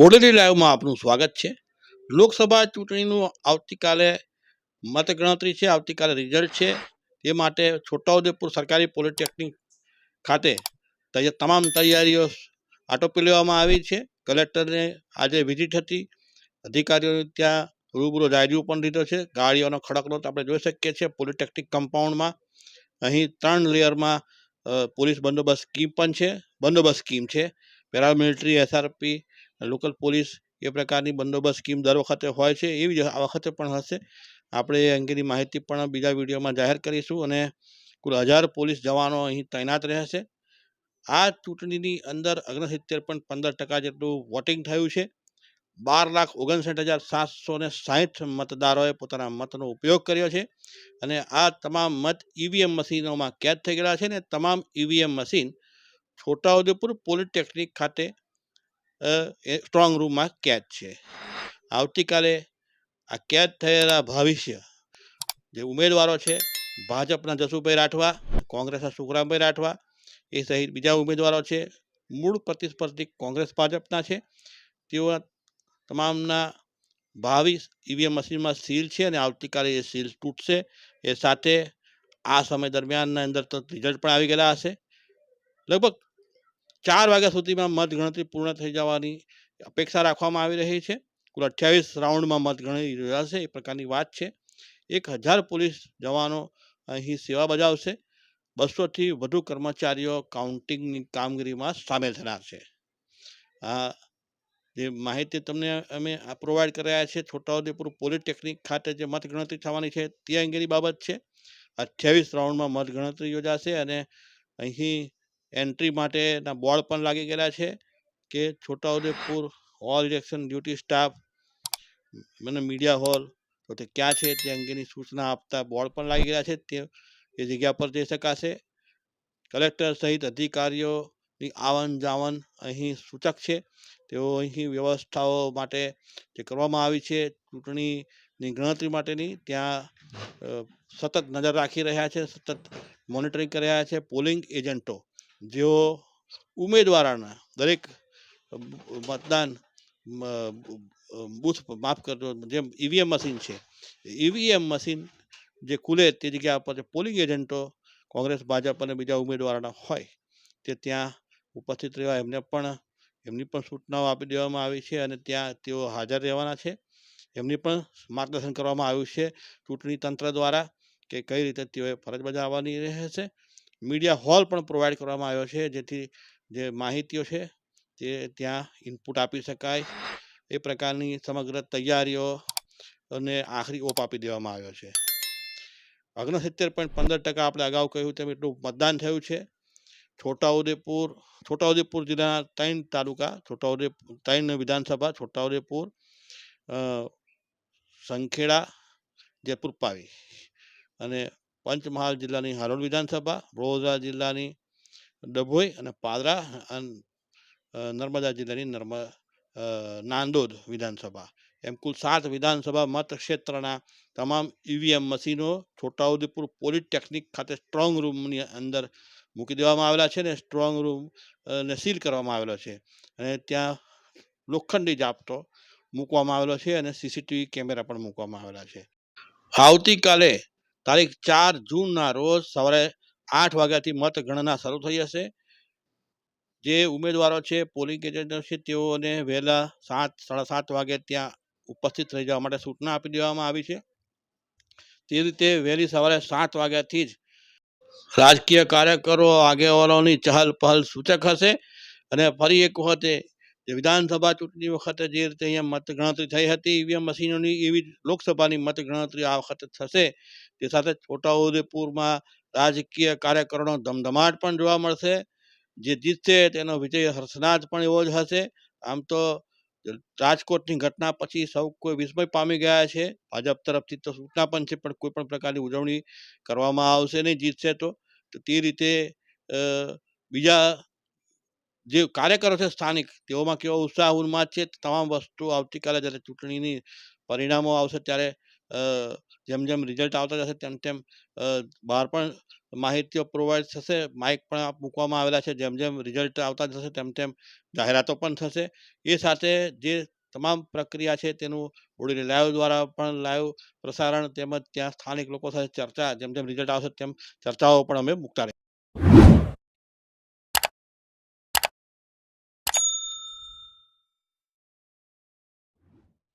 બોડેલી લાઈવમાં આપનું સ્વાગત છે. લોકસભા ચૂંટણીનું આવતીકાલે મતગણતરી છે, આવતીકાલે રિઝલ્ટ છે. એ માટે છોટાઉદેપુર સરકારી પોલિટેકનિક ખાતે તમામ તૈયારીઓ આટોપી લેવામાં આવી છે. કલેક્ટરને આજે વિઝિટ હતી. અધિકારીઓને ત્યાં રૂબરૂ જાયજો પણ લીધો છે. ગાડીઓનો ખડકલો આપણે જોઈ શકીએ છીએ પોલિટેકનિક કમ્પાઉન્ડમાં. અહીં ત્રણ લેયરમાં પોલીસ બંદોબસ્ત સ્કીમ પણ છે, બંદોબસ્ત સ્કીમ છે. પેરામિલિટરી, એસઆરપી લોકલ પોલીસ એ પ્રકારની બંદોબસ્ત સ્કીમ દર વખતે હોય છે, એવી જ આ વખતે પણ હશે. આપણે એ અંગેની માહિતી પણ બીજા વિડીયોમાં જાહેર કરીશું અને કુલ હજાર પોલીસ જવાનો અહીં તૈનાત રહેશે. આ ચૂંટણીની અંદર ઓગણસિત્તેર પણ પંદર ટકા જેટલું વોટિંગ થયું છે. બાર લાખ ઓગણસાઠ હજાર સાતસો ને સાહીઠ મતદારોએ પોતાના મતનો ઉપયોગ કર્યો છે અને આ તમામ મત ઈવીએમ મશીનોમાં કેદ થઈ ગયેલા છે ને તમામ ઈવીએમ મશીન છોટાઉદેપુર પોલિટેકનિક ખાતે સ્ટ્રોંગ રૂમમાં કેદ છે. આવતીકાલે આ કેદ થયેલા ભવિષ્ય જે ઉમેદવારો છે, ભાજપના જસુભાઈ રાઠવા, કોંગ્રેસના સુખરામભાઈ રાઠવા, એ સહિત બીજા ઉમેદવારો છે, મૂળ પ્રતિસ્પર્ધી કોંગ્રેસ ભાજપના છે. તેઓ તમામના ભાવિ ઈવીએમ મશીનમાં સીલ છે અને આવતીકાલે એ સીલ તૂટશે. એ સાથે આ સમય દરમિયાનના અંદર તો રિઝલ્ટ પણ આવી ગયેલા હશે. લગભગ ચાર વાગ્યા સુધીમાં મતગણતરી પૂર્ણ થઈ જવાની અપેક્ષા રાખવામાં આવી રહી છે. કુલ અઠ્યાવીસ રાઉન્ડમાં મતગણતરી યોજાશે એ પ્રકારની વાત છે. એક હજાર પોલીસ જવાનો અહીં સેવા બજાવશે. બસોથી વધુ કર્મચારીઓ કાઉન્ટિંગની કામગીરીમાં સામેલ થનાર છે. આ જે માહિતી તમને અમે પ્રોવાઈડ કર્યા છે, છોટાઉદેપુર પોલિટેકનિક ખાતે જે મતગણતરી થવાની છે, તે અંગેની બાબત છે. અઠ્યાવીસ રાઉન્ડમાં મતગણતરી યોજાશે અને અહીં એન્ટ્રી માટેના બોર્ડ પણ લાગી ગયેલા છે કે Chhotaudepur all election duty staff, મને મીડિયા હોલ, તો તે ક્યાં છે તે અંગેની સૂચના આપતા બોર્ડ પણ લાગી ગયા છે. તે એ જગ્યા પર જઈ શકાશે. કલેક્ટર સહિત અધિકારીઓની આવન જાવન અહીં સૂચક છે. તેઓ અહીં વ્યવસ્થાઓ માટે જે કરવામાં આવી છે ચૂંટણીની ગણતરી માટેની, ત્યાં સતત નજર રાખી રહ્યા છે, સતત મોનિટરિંગ કરી રહ્યા છે પોલિંગ એજન્ટો. જેઓ ઉમેદવારોના દરેક મતદાન બૂથ માફ કરજો, જેમ ઈવીએમ મશીન છે, ઈવીએમ મશીન જે ખુલે તે જગ્યા પર પોલિંગ એજન્ટો, કોંગ્રેસ, ભાજપ અને બીજા ઉમેદવારોના હોય, તે ત્યાં ઉપસ્થિત રહેવા, એમને પણ, એમની પણ સૂચનાઓ આપી દેવામાં આવી છે અને ત્યાં તેઓ હાજર રહેવાના છે. એમની પણ માર્ગદર્શન કરવામાં આવ્યું છે ચૂંટણી તંત્ર દ્વારા કે કઈ રીતે તેઓએ ફરજ બજાવવાની રહેશે. મીડિયા હોલ પણ પ્રોવાઈડ કરવામાં આવ્યો છે, જેથી જે માહિતીઓ છે તે ત્યાં ઇનપુટ આપી શકાય. એ પ્રકારની સમગ્ર તૈયારીઓ અને આખરી ઓપ આપી દેવામાં આવ્યો છે. ઓગણસિત્તેર પોઈન્ટ પંદર ટકા આપણે અગાઉ કહ્યું તેમ એટલું મતદાન થયું છે. છોટાઉદેપુર છોટાઉદેપુર જિલ્લાના ત્રણ તાલુકા, છોટાઉદેપુર, ત્રણ વિધાનસભા, છોટાઉદેપુર સંખેડા જયપુર પાવી. અને પંચમહાલ જિલ્લાની હાલોલ વિધાનસભા, વડોદરા જિલ્લાની ડભોઈ અને પાદરા નર્મદા જિલ્લાની નર્મ નાંદોદ વિધાનસભા. એમ કુલ સાત વિધાનસભા મતક્ષેત્રના તમામ ઈવીએમ મશીનો છોટાઉદેપુર પોલિટેકનિક ખાતે સ્ટ્રોંગ રૂમની અંદર મૂકી દેવામાં આવેલા છે ને સ્ટ્રોંગ રૂમ ને સીલ કરવામાં આવેલો છે. અને ત્યાં લોખંડી જાપતો મૂકવામાં આવેલો છે અને સીસીટીવી કેમેરા પણ મૂકવામાં આવેલા છે. આવતીકાલે તારીખ ચાર જૂનના રોજ સવારે આઠ વાગ્યાથી મતગણના શરૂ થઈ જશે જે ઉમેદવારો છે પોલિંગ એજન્ટો છે, તેઓને વહેલા સાત, સાડા સાત વાગે ત્યાં ઉપસ્થિત રહી જવા માટે સૂચના આપી દેવામાં આવી છે. તે રીતે વહેલી સવારે સાત વાગ્યાથી જ રાજકીય કાર્યકરો, આગેવાનોની ચહલ પહલ સૂચક હશે અને ફરી એક વખતે જે વિધાનસભા ચૂંટણી વખતે જે રીતે અહીંયા મતગણતરી થઈ હતી, ઈવીએમ મશીનોની, એવી લોકસભાની મતગણતરી આ વખતે થશે. તે સાથે છોટાઉદેપુરમાં રાજકીય કાર્યકરોનો ધમધમાટ પણ જોવા મળશે. જે જીતશે તેનો વિજય હર્ષનાદ પણ એવો જ હશે. આમ તો રાજકોટની ઘટના પછી સૌ કોઈ વિસ્મય પામી ગયા છે. ભાજપ તરફથી તો સૂચના પણ છે, પણ કોઈ પણ પ્રકારની ઉજવણી કરવામાં આવશે નહીં, જીતશે તો. તે રીતે બીજા જે કાર્યકરો છે સ્થાનિક, તેઓમાં કેવો ઉત્સાહ, ઉન્માદ છે તમામ વસ્તુ આવતીકાલે જ્યારે ચૂંટણીની પરિણામો આવશે ત્યારે જેમ જેમ રિઝલ્ટ આવતા જશે તેમ તેમ બહાર પણ માહિતીઓ પ્રોવાઈડ થશે માઇક પણ મૂકવામાં આવેલા છે, જેમ જેમ રિઝલ્ટ આવતા જશે તેમ તેમ જાહેરાતો પણ થશે. એ સાથે જે તમામ પ્રક્રિયા છે તેનું ઓડિયો લાઈવ દ્વારા પણ લાઈવ પ્રસારણ તેમજ ત્યાં સ્થાનિક લોકો સાથે ચર્ચા, જેમ જેમ રિઝલ્ટ આવશે તેમ ચર્ચાઓ પણ અમે મૂકતા